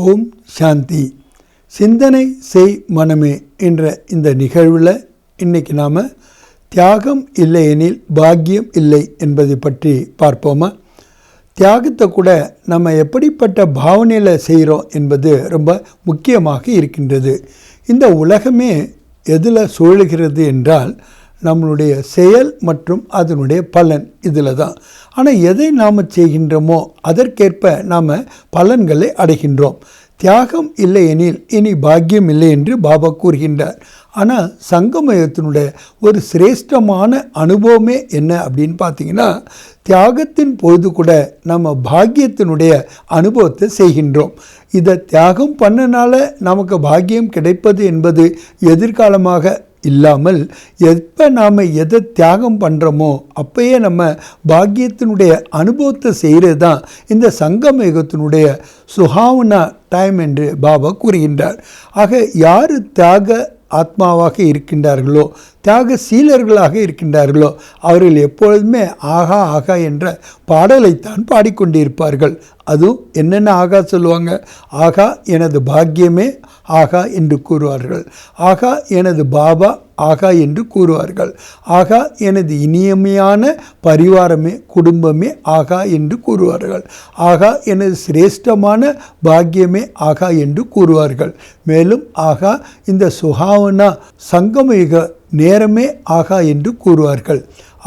ஓம் சாந்தி. சிந்தனை செய் மனமே என்ற இந்த நிகழ்வில் இன்றைக்கி நாம் தியாகம் இல்லையெனில் பாக்கியம் இல்லை என்பதை பற்றி பார்ப்போமா? தியாகத்தை கூட நம்ம எப்படிப்பட்ட பாவனையில் செய்கிறோம் என்பது ரொம்ப முக்கியமாக இருக்கின்றது. இந்த உலகமே எதில் சூழுகிறது என்றால் நம்மளுடைய செயல் மற்றும் அதனுடைய பலன் இதில் தான். ஆனால் எதை நாம் செய்கின்றோமோ அதற்கேற்ப நாம் பலன்களை அடைகின்றோம். தியாகம் இல்லையெனில் இனி பாக்கியம் இல்லை என்று பாபா கூறுகின்றார். ஆனால் சங்கமயத்தினுடைய ஒரு சிரேஷ்டமான அனுபவமே என்ன அப்படின்னு பார்த்தீங்கன்னா தியாகத்தின் பொழுது கூட நம்ம பாக்கியத்தினுடைய அனுபவத்தை செய்கின்றோம். இதை தியாகம் பண்ணனால நமக்கு பாக்கியம் கிடைப்பது என்பது எதிர்காலமாக இல்லாமல் எப்போ நாம் எதை தியாகம் பண்ணுறோமோ அப்பயே நம்ம பாக்கியத்தினுடைய அனுபவத்தை செய்கிறது தான் இந்த சங்கமேகத்தினுடைய சுகாவனா டைம் என்று பாபா கூறுகின்றார். ஆக யார் தியாக ஆத்மாவாக இருக்கின்றார்களோ தியாக சீலர்களாக இருக்கின்றார்களோ அவர்கள் எப்பொழுதுமே ஆகா ஆகா என்ற பாடலைத்தான் பாடிக்கொண்டிருப்பார்கள். அதுவும் என்னென்ன ஆகா சொல்லுவாங்க? ஆகா எனது பாக்கியமே ஆகா என்று கூறுவார்கள். ஆகா எனது பாபா ஆகா என்று கூறுவார்கள். ஆகா எனது இனியமையான பரிவாரமே குடும்பமே ஆகா என்று கூறுவார்கள். ஆகா எனது சிரேஷ்டமான பாக்கியமே ஆகா என்று கூறுவார்கள். மேலும் ஆகா இந்த சுகாவனா சங்கமயுக நேரமே ஆகா என்று கூறுவார்கள்.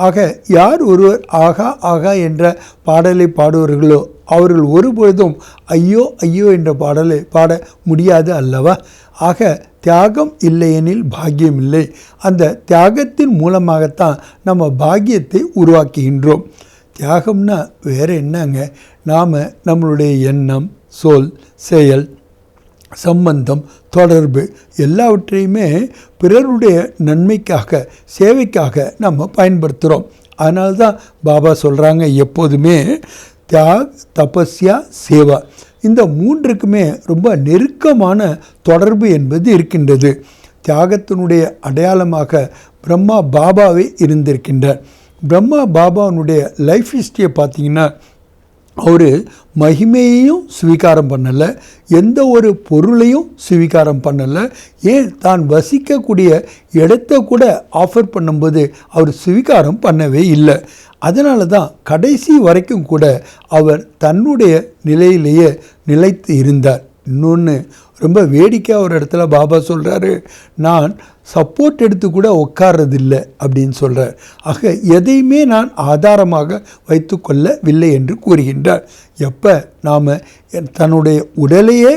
ஆக யார் ஒருவர் ஆகா ஆகா என்ற பாடலை பாடுவார்களோ அவர்கள் ஒருபொழுதும் ஐயோ ஐயோ என்ற பாடலை பாட முடியாது அல்லவா? ஆக தியாகம் இல்லையெனில் பாக்கியம் இல்லை. அந்த தியாகத்தின் மூலமாகத்தான் நம்ம பாக்கியத்தை உருவாக்குகின்றோம். தியாகம்னா வேறு என்னங்க? நாம் நம்மளுடைய எண்ணம் சொல் செயல் சம்பந்தம் தொடர்பு எல்லாவற்றையுமே பிறருடைய நன்மைக்காக சேவைக்காக நம்ம பயன்படுத்துகிறோம் அதனால்தான் பாபா சொல்கிறாங்க எப்போதுமே தியாக் தபஸ்யா சேவா. இந்த மூன்றுக்குமே ரொம்ப நெருக்கமான தொடர்பு என்பது இருக்கின்றது. தியாகத்தினுடைய அடையாளமாக பிரம்மா பாபாவே இருந்திருக்கின்றார். பிரம்மா பாபாவுடைய லைஃப் ஹிஸ்ட்ரியை பார்த்தீங்கன்னா அவர் மகிமையையும் ஸ்வீகாரம் பண்ணலை எந்த ஒரு பொருளையும் ஸ்வீகாரம் பண்ணலை. ஏன்? தான் வசிக்கக்கூடிய இடத்த கூட ஆஃபர் பண்ணும்போது அவர் ஸ்வீகாரம் பண்ணவே இல்லை. அதனால தான் கடைசி வரைக்கும் கூட அவர் தன்னுடைய நிலையிலேயே நிலைத்து இருந்தார். இன்னொன்று ரொம்ப வேடிக்கையாக ஒரு இடத்துல பாபா சொல்கிறாரு நான் சப்போர்ட் எடுத்து கூட உட்கார்றதில்லை அப்படின்னு சொல்கிறார் ஆக எதையுமே நான் ஆதாரமாக வைத்து கொள்ளவில்லை என்று கூறுகின்றார். எப்போ? நாம் தன்னுடைய உடலையே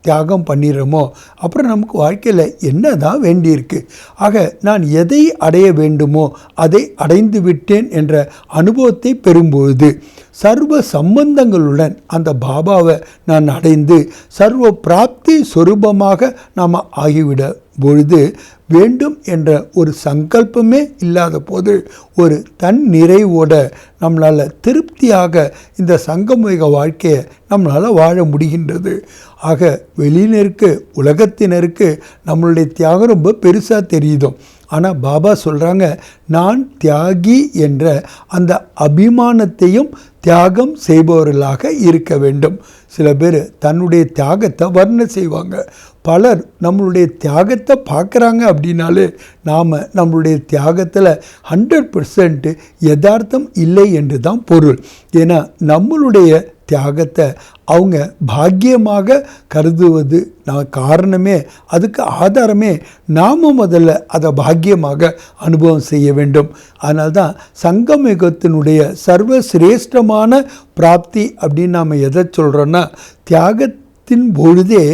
தியாகம் பண்ணிடுறோமோ? அப்புறம் நமக்கு வாழ்க்கையில் என்ன தான் வேண்டியிருக்கு? ஆக நான் எதை அடைய வேண்டுமோ அதை அடைந்து விட்டேன் என்ற அனுபவத்தை பெறும்பொழுது சர்வ சம்பந்தங்களுடன் அந்த பாபாவை நான் அடைந்து சர்வ பிராப்தி சொரூபமாக நாம் ஆகிவிட பொழுது வேண்டும் என்ற ஒரு சங்கல்பமே இல்லாத போது ஒரு தன் நிறைவோட நம்மளால் திருப்தியாக இந்த சங்கமிக வாழ்க்கையை நம்மளால் வாழ முடிகின்றது. ஆக வெளியினருக்கு உலகத்தினருக்கு நம்மளுடைய தியாகம் ரொம்ப பெருசாக தெரியுதும் ஆனால் பாபா சொல்கிறாங்க நான் தியாகி என்ற அந்த அபிமானத்தையும் தியாகம் செய்பவர்களாக இருக்க வேண்டும். சில பேர் தன்னுடைய தியாகத்தை வர்ண செய்வாங்க. பலர் நம்மளுடைய தியாகத்தை பார்க்குறாங்க அப்படின்னாலே நாம் நம்மளுடைய தியாகத்தில் ஹண்ட்ரட் பர்சன்ட் யதார்த்தம் இல்லை என்று தான் பொருள். ஏன்னா நம்மளுடைய தியாகத்தை அவங்க பாக்கியமாக கருதுவது நான் காரணமே அதுக்கு ஆதாரமே நாம் முதல்ல அதை பாக்கியமாக அனுபவம் செய்ய வேண்டும். அதனால தான் சங்கமிகத்தினுடைய சர்வ சிரேஷ்டமான பிராப்தி அப்படின்னு நாம் எதை சொல்கிறோன்னா தியாகத்தின் பொழுதே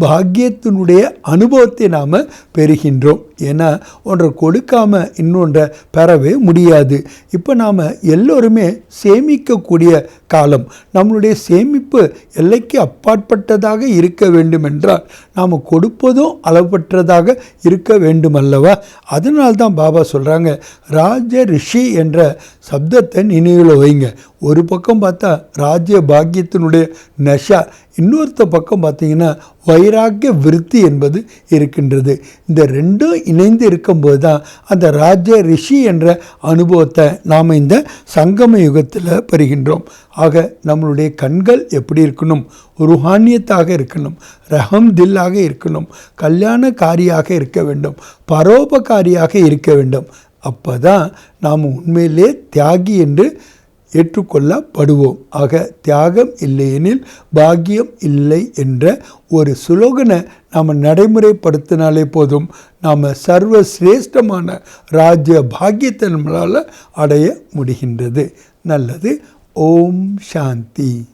பாக்கியத்தினுடைய அனுபவத்தை நாம் பெறுகின்றோம். ஏன்னா ஒன்றை கொடுக்காமல் இன்னொன்றை பெறவே முடியாது. இப்போ நாம் எல்லோருமே சேமிக்கக்கூடிய காலம். நம்மளுடைய சேமிப்பு எல்லைக்கு அப்பாற்பட்டதாக இருக்க வேண்டுமென்றால் நாம் கொடுப்பதும் அளவற்றதாக இருக்க வேண்டுமல்லவா? அதனால்தான் பாபா சொல்கிறாங்க ராஜ ரிஷி என்ற சப்தத்தை நினைவில் வைங்க. ஒரு பக்கம் பார்த்தா ராஜ்ய பாக்கியத்தினுடைய நஷா இன்னொருத்த பக்கம் பார்த்தீங்கன்னா வைராக்கிய விருத்தி என்பது இருக்கின்றது. இந்த ரெண்டும் இணைந்து இருக்கும்போது தான் அந்த ராஜ ரிஷி என்ற அனுபவத்தை நாம் இந்த சங்கம யுகத்தில் பெறுகின்றோம். ஆக நம்மளுடைய கண்கள் எப்படி இருக்கணும்? ருஹானியத்தாக இருக்கணும். ரஹம் தில்லாக இருக்கணும். கல்யாணக்காரியாக இருக்க வேண்டும். பரோபகாரியாக இருக்க வேண்டும். அப்போ தான் நாம் உண்மையிலே தியாகி என்று ஏற்றுக்கொள்ளப்படுவோம். ஆக தியாகம் இல்லையெனில் பாக்கியம் இல்லை என்ற ஒரு சுலோகனை நாம் நடைமுறைப்படுத்தினாலே போதும் நாம் சர்வ சிரேஷ்டமான ராஜ்ய பாக்கியத்தை நம்மளால் அடைய முடிகின்றது. நல்லது. ஓம் சாந்தி.